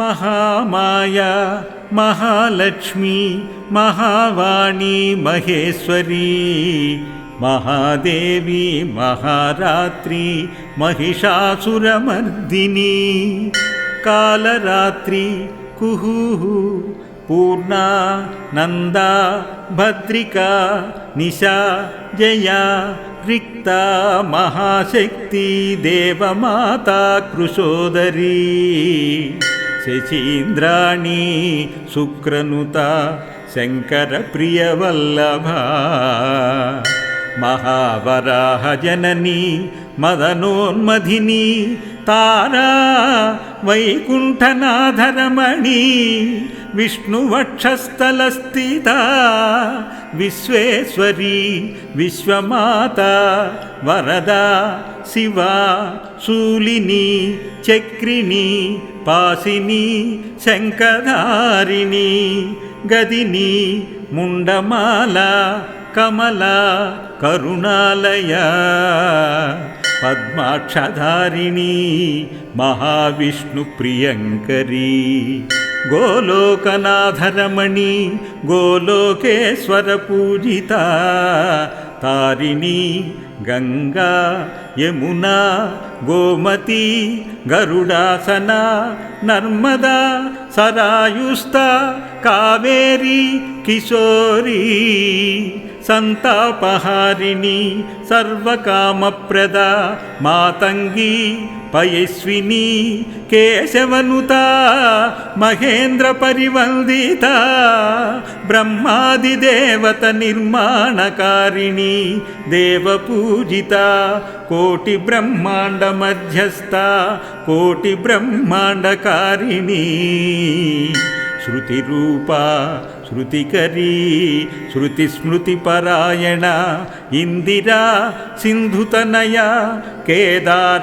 महामाया महालक्ष्मी महावाणी महेश्वरी महादेवी महारात्री महिषासुरमर्दिनी कालरात्री कुहुः पूर्णा नन्दा भद्रिका निशा जया रिक्ता महाशक्ति देवमाता कृशोदरी। శశీంద్రాణి శుక్రనుత శంకర ప్రియవల్లభ మహావరాహ జనని మదనోన్మధిని తారా వైకుంఠనాథరమణి విష్ణువక్షస్థలస్థిత విశ్వేశ్వరీ విశ్వమాత వరద శివ శూలిని చక్రిణి पासिनी शङ्खधारिणी गदिनी मुण्डमाला कमला करुणालया पद्माक्षधारिणी महाविष्णुप्रियङ्करी गोलोकनाथरमणी गोलोकेश्वरपूजिता तारिणी గంగా యమునా గోమతి గరుడాసన నర్మదా సరాయుస్త కావేరి కిశోరీ సంతాపహారిణి సర్వకామప్రద మాతంగి పయస్విని కేశవనుత మహేంద్ర పరివందిత బ్రహ్మాదిదేవత నిర్మాణకారిణి దేవపూజిత కోటి బ్రహ్మాండ మధ్యస్థ కోటి బ్రహ్మాండకారిణి. శృతిరూపా శృతికరీ శృతిస్మృతిపరాయణ ఇందిరా సింధుతనయ కేదారస్థలవాసిని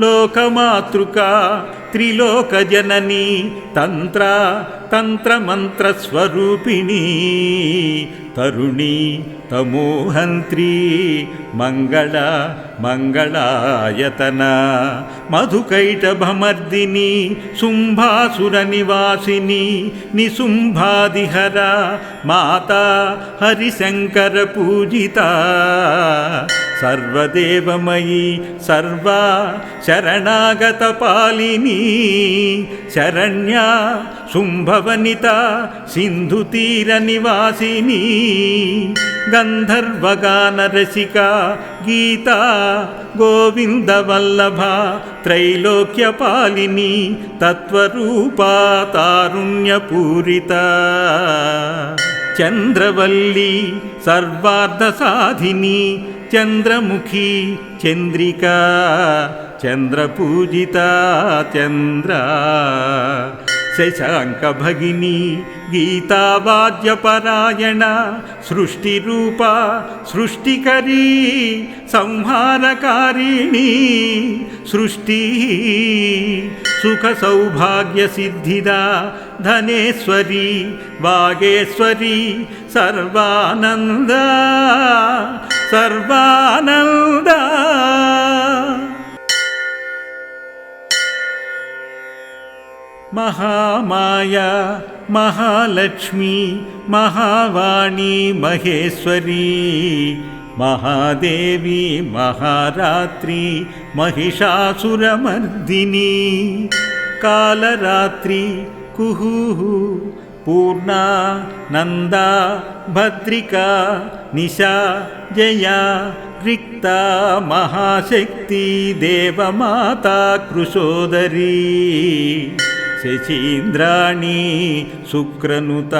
లోకమాతృక త్రిలోకజననీ తంత్ర తంత్రమంత్రస్వరూపిణీ తరుణి తమోహంత్రి మంగళ మంగళాయతన. మధుకైటభమర్దిని శుంభాసుర నివాసిని నిశుంభాదిహర మాతా హరిశంకర పూజిత. సర్వదేవమయీ సర్వా శరణాగత పాలిని శరణ్యా గంధర్వగాన రసిక గీత గోవింద వల్లభ త్రైలోక్య పాలిని తత్వరూపా తారుణ్యపూరిత. చంద్రవల్లి సర్వార్ధ సాధిని చంద్రముఖి చంద్రికా చంద్రపూజిత చంద్ర. శశాంక భగిని గీతావాద్యపరాయణ సృష్టిరూప సృష్టికరీ సంహారకారిణి సృష్టి సుఖ సౌభాగ్య సిద్ధిదా ధనేశ్వరి వాగేశ్వరి సర్వానంద సర్వానంద. महामाया महालक्ष्मी महावाणी महेश्वरी महादेवी महारात्री महिषासुरमर्दिनी कालरात्रि कुहुः पूर्णा नन्दा भद्रिका निशा जया रिक्ता महाशक्ति देवमाता कृशोदरी। శశీంద్రాణి శుక్రనుత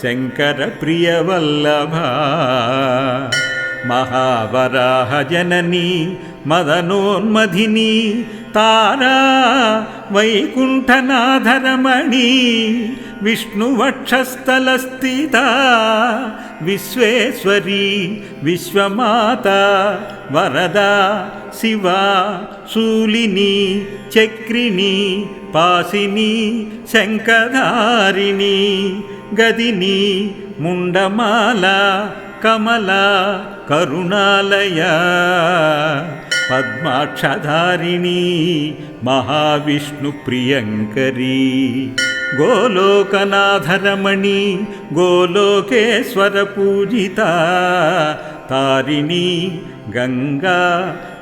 శంకర ప్రియవల్లభ మహావరాహ జనని మదనోన్మధిని తారా వైకుంఠనాధరమణి విష్ణువక్షస్థలస్థిత విశ్వేశ్వరీ విశ్వమాత వరద శివ శూలిని చక్రిని पासिनी शङ्करधारिणी गदिनी मुण्डमाला कमला करुणालया पद्माक्षधारिणी महाविष्णुप्रियङ्करी गोलोकनाधरमणि गोलोकेश्वरपूजिता तारिणी గంగా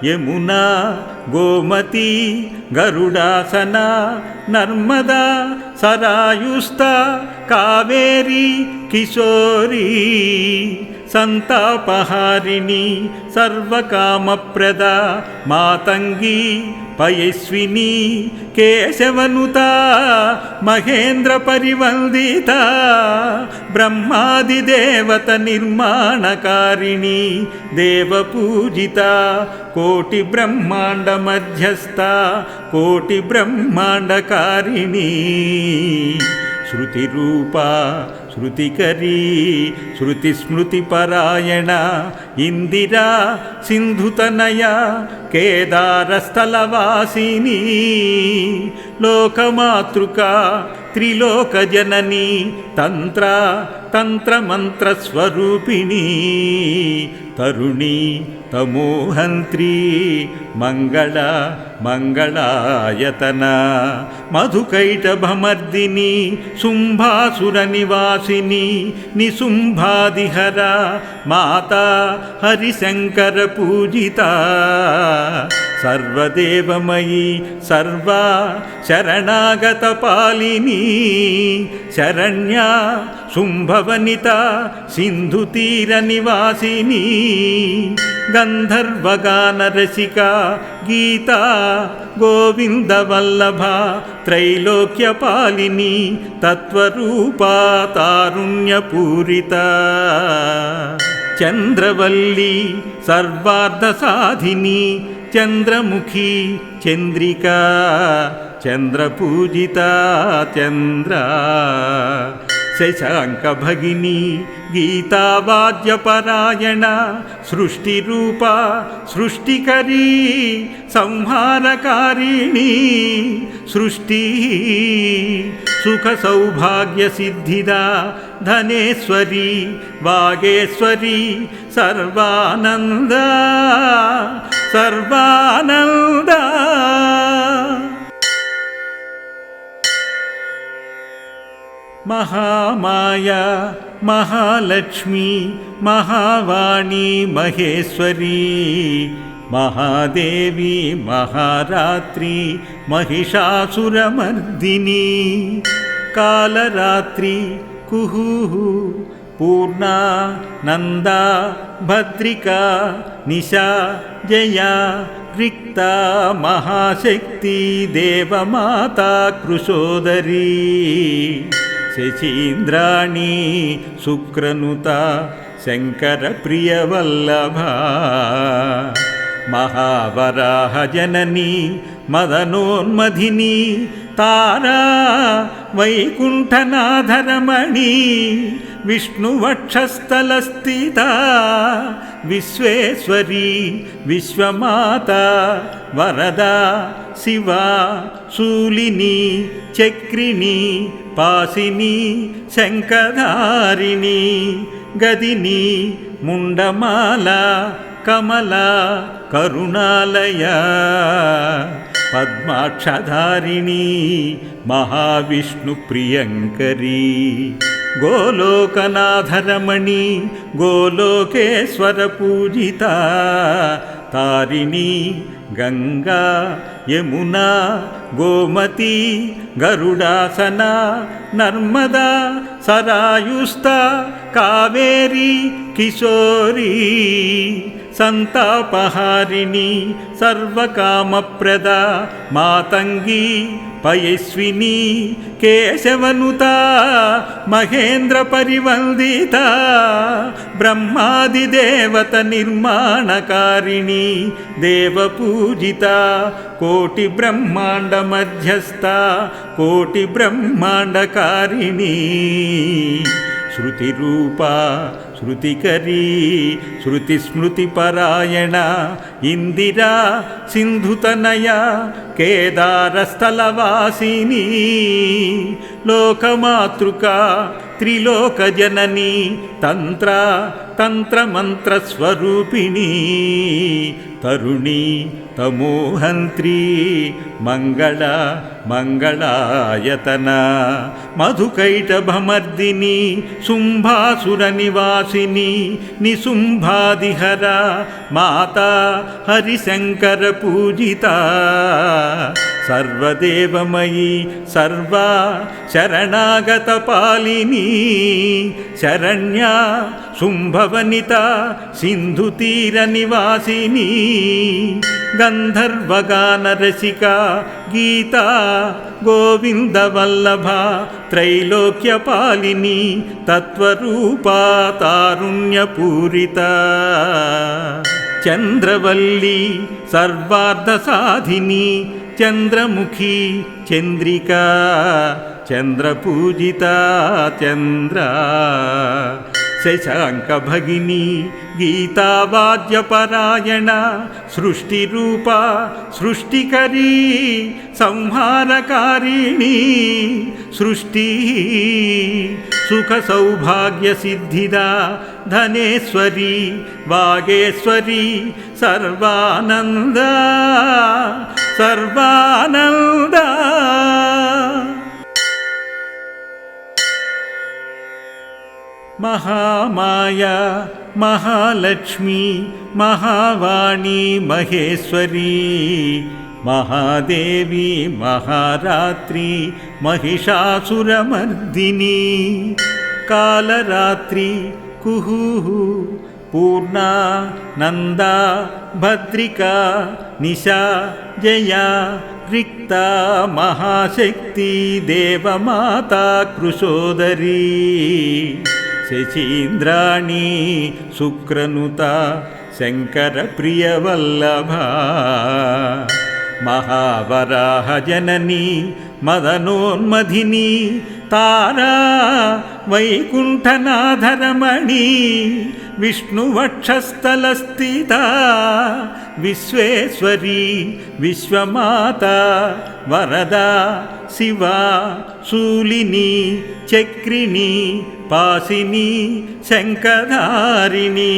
యమునా గోమతి గరుడాసన నర్మదా సరాయుస్త కావేరి కిశోరీ సంతాపహారిణి సర్వకామప్రద మాతంగీ పయస్విని కేశవనుత మహేంద్ర పరివందిత బ్రహ్మాదిదేవత నిర్మాణకారిణి దేవపూజిత కోటి బ్రహ్మాండ మధ్యస్థ కోటి బ్రహ్మాండకారిణి. శృతిరూపా శృతికరీ శృతిస్మృతిపరాయణ ఇందిరా సింధుతనయ కేదారస్థలవాసిని లోకమాతృక త్రిలోకజనని తంత్ర తంత్రమంత్రస్వరూపిణీ తరుణీ తమోహంత్రీ మంగళ మంగళాయతన. మధుకైటభమర్దిని శుంభాసుర నివాసిని నిశుంభాదిహర మాతా హరిశంకర పూజిత. సర్వదేవమయీ సర్వా శరణాగత పాలిని శరణ్యా శుంభవనిత సింధుతీర నివాసిని. గ గంధర్వగానరసిక గీతా గోవిందవల్లభ త్రైలోక్యపాలిని తత్వరూపా తారుణ్యపూరిత చంద్రవల్లి సర్వార్ధసాధిని చంద్రముఖి చంద్రికా చంద్రపూజిత చంద్ర శశాంక భగిని గీతావాద్యపరాయణ సృష్టిరూప సృష్టికరీ సంహారకారిణి సృష్టి సుఖ సౌభాగ్య సిద్ధిదా ధనేశ్వరి వాగేశ్వరి సర్వానంద సర్వానంద. महामाया महालक्ष्मी महावाणी महेश्वरी महादेवी महारात्री महिषासुरमर्दिनी कालरात्री कुहुः पूर्णा नन्दा भद्रिका निशा जया रिक्ता महाशक्ति देवमाता कृशोदरी। శశీంద్రాణి శుక్రనుత శంకర ప్రియవల్లభ మహావరాహ జనని మదనోన్మధిని తారా వైకుంఠనాథరమణి విష్ణువక్షస్థలస్థిత విశ్వేశ్వరీ విశ్వమాత వరద శివ శూలిని చక్రిణి పాసిని శంఖధారిణి గదిని ముండమాల కమల కరుణాలయ. పద్మాక్షధారిణి మహావిష్ణు ప్రియంకరీ. గోలోకనాథరమణి గోలోకేశ్వర పూజిత తారిణి గంగా యమునా గోమతి గరుడాసన నర్మదా సరాయుస్త కావేరి కిశోరీ సంతాపహారిణి సర్వకామప్రద మాతంగి పయస్విని కేశవనుత మహేంద్ర పరివందిత బ్రహ్మాది దేవత నిర్మాణకారిణి దేవపూజిత కోటి బ్రహ్మాండ మధ్యస్థ కోటి బ్రహ్మాండకారిణి. శృతిరూపా శృతికరీ శృతిస్మృతిపరాయణ ఇందిరా సింధుతనయ కేదారస్థలవాసిని లోకమాతృక త్రిలోకజనని తంత్ర తంత్రమంత్రస్వరూపిణి తరుణి తమోహంత్రి మంగళ మంగళాయతన. మధుకైటభమర్దిని శుంభాసుర నివాసిని నిశుంభాదిహర మాత హరిశంకర పూజిత. సర్వదేవమయీ సర్వా శరణాగత పాలిని శరణ్యా శుంభవనిత సింధుతీర నివాసిని గంధర్వగానరసిక గీత గోవిందవల్లభ త్రైలోక్య పాలిని తత్వరూపా తారుణ్యపూరిత చంద్రవల్లి సర్వార్ధసాధిని చంద్రముఖి చంద్రికా చంద్రపూజిత చంద్ర. శశాంక భగిని గీతావాద్యపరాయణ సృష్టిరూప సృష్టికరీ సంహారకారిణి సృష్టి. సుఖ సౌభాగ్య సిద్ధిదా ధనేశ్వరి వాగేశ్వరి सर्वानन्द सर्वानन्द महामाया महालक्ष्मी महावाणी महेश्वरी महादेवी महारात्री महिषासुरमर्दिनी कालरात्रि कुहुः పూర్ణ నంద భద్రికా నిశా జయ రిక్త మహాశక్తి దేవమాత కృశోదరీ శశీంద్రాణి శుక్రనుత శంకర ప్రియవల్లభ మహావరాహ జనని మదనోన్మధిని తారా వైకుంఠనాధరమణి విష్ణువక్షస్థలస్థిత విశ్వేశ్వరి విశ్వమాత వరద శివ శూలిని చక్రిణి పాసిని శంఖధారిణి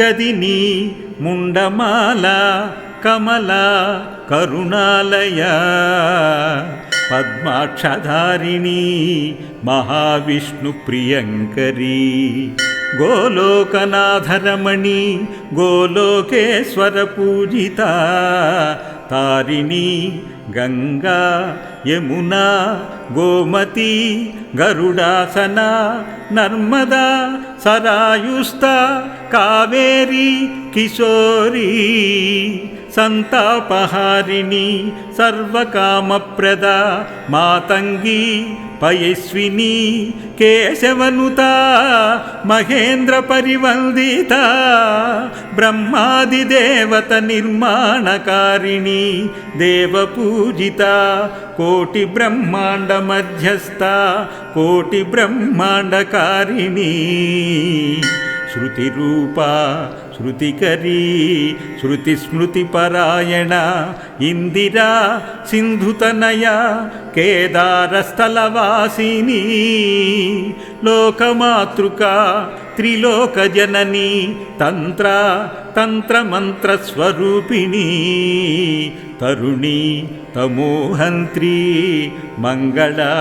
గదిని ముండమాల కమల కరుణాలయ పద్మాక్షధారిణి మహావిష్ణు ప్రియంకరీ. గోలోకనాథరమణి గోలోకేశ్వర పూజిత. తారిణి గంగా యమునా గోమతి గరుడాసన నర్మదా సరాయుస్త కావేరి కిశోరీ సంతాపహారిణి సర్వకామప్రద మాతంగీ పయస్విని కేశవనుత మహేంద్ర పరివందిత బ్రహ్మాదిదేవత నిర్మాణకారిణి దేవపూజిత కోటి బ్రహ్మాండ మధ్యస్థ కోటి బ్రహ్మాండకారిణి. శృతిరూపా శృతికరీ శృతిస్మృతిపరాయణ ఇందిరా సింధుతనయ కేదారస్థలవాసిని లోకమాతృక త్రిలోకజనని తంత్ర तन्त्रमन्त्रस्वरूपिणी तरुणी तमोहन्त्री मङ्गला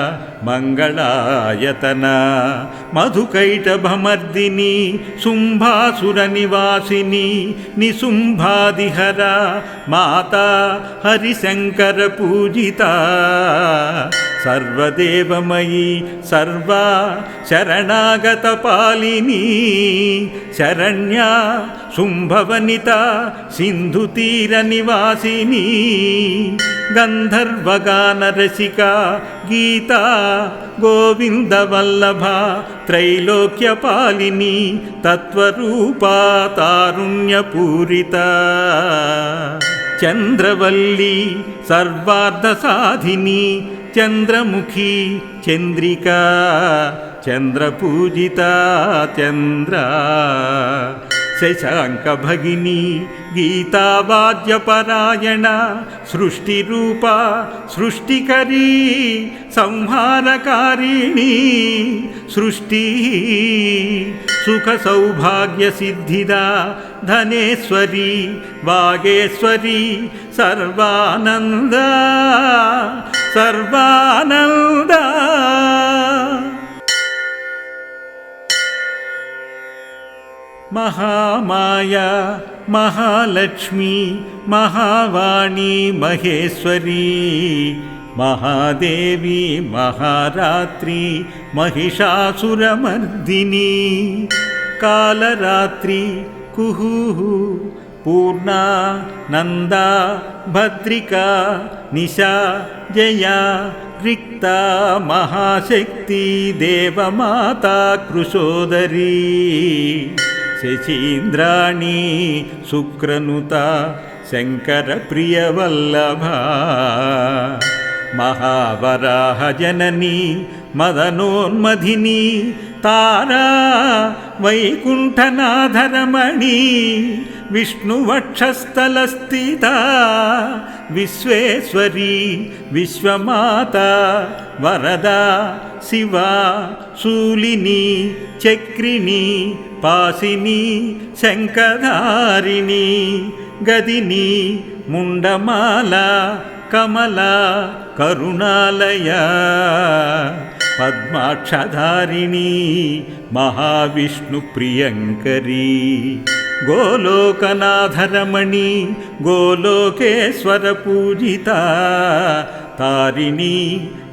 मङ्गलायतना मधुकैटभमर्दिनी शुम्भासुरनिवासिनी निशुम्भादिहरा माता हरिशङ्करपूजिता सर्वदेवमयी सर्वा शरणागतपालिनी शरण्या शुम्भ పాలిని శరణ్యా శుంభవనిత సింధుతీర నివాసిని గంధర్వగానరసిక గీత గోవిందవల్లభ త్రైలోక్యపాలిని తత్వరూపా తారుణ్యపూరిత చంద్రవల్లి సర్వార్థ సాధిని చంద్రముఖి చంద్రికా చంద్రపూజిత చంద్ర శశాంక భగిని గీతావాద్యపరాయణ సృష్టిరూప సృష్టికరీ సంహారకారిణి సృష్టి సుఖ సౌభాగ్య సిద్ధిదా ధనేశ్వరి వాగేశ్వరి సర్వానంద సర్వానంద. महामाया महालक्ष्मी महावाणी महेश्वरी महादेवी महारात्री महिषासुरमर्दिनी कालरात्रि कुहुः पूर्णा नन्दा भद्रिका निशा जया रिक्ता महाशक्ति देवमाता कृशोदरी। శశీంద్రాణి శుక్రనుత శంకర ప్రియవల్లభ మహావరాహ జనని మదనోన్మధిని తారా వైకుంఠనాధరమణి విష్ణువక్షస్థలస్థిత విశ్వేశ్వరి విశ్వమాత వరద శివ पासिनी शङ्खधारिणी गदिनी मुण्डमाला कमला करुणालया पद्माक्षधारिणी महाविष्णुप्रियङ्करी गोलोकनाथरमणी गोलोकेश्वरपूजिता तारिणी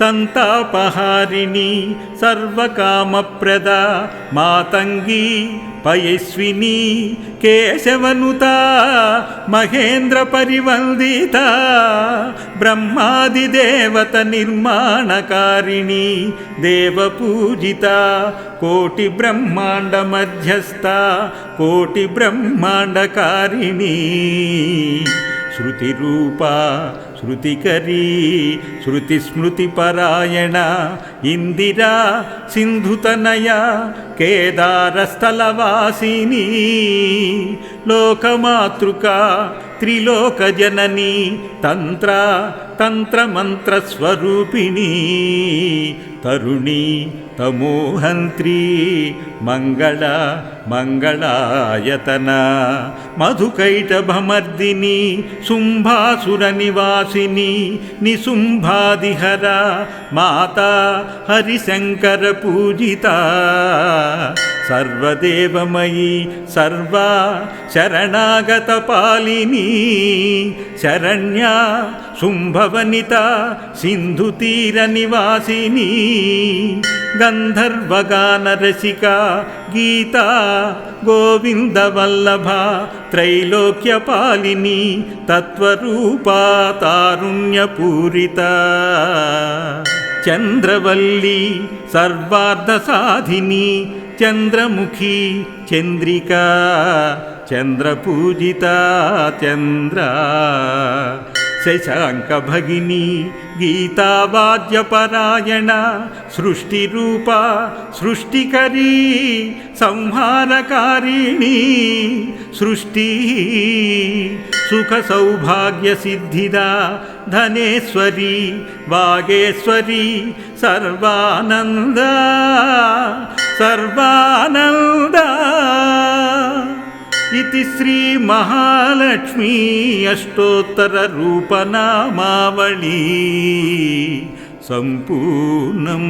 సంతాపహారిణి సర్వకామప్రద మాతంగి పయస్విని కేశవనుత మహేంద్ర పరివందిత బ్రహ్మాదిదేవత నిర్మాణకారిణి దేవపూజిత కోటి బ్రహ్మాండ మధ్యస్థ కోటి బ్రహ్మాండకారిణి. శృతిరూప శృతికరీ శృతిస్మృతిపరాయణ ఇందిరా సింధుతనయ కేదారస్థలవాసిని లోకమాతృక త్రిలోకజనని తంత్ర తంత్రమంత్రస్వరూపిణి తరుణి తమోహంత్రి మంగళ మంగళాయతన. మధుకైటభమర్దిని శుంభాసుర నివాసిని నిశుంభాదిహర మాతా హరిశంకర పూజిత. సర్వదేవమయీ సర్వా శరణాగత పాలిని. శరణ్య శుంభవనిత సింధుతీర నివాసిని గంధర్వగాన రసిక గీత గోవిందవల్లభ త్రైలోక్య పాలిని తత్వరూపా తారుణ్యపూరిత. చంద్రవల్లి సర్వార్థ సాధిని చంద్రముఖి చంద్రిక. చంద్రపూజిత చంద్ర. శశాంక భగిని గీతావాద్యపరాయణ సృష్టిరూప సృష్టికరీ సంహారకారిణి సృష్టి. సుఖ సౌభాగ్య సిద్ధిదా ధనేశ్వరి వాగేశ్వరి సర్వానంద సర్వానంద. इति श्रीमहालक्ष्मी अष्टोत्तररूपनामावली सम्पूर्णम्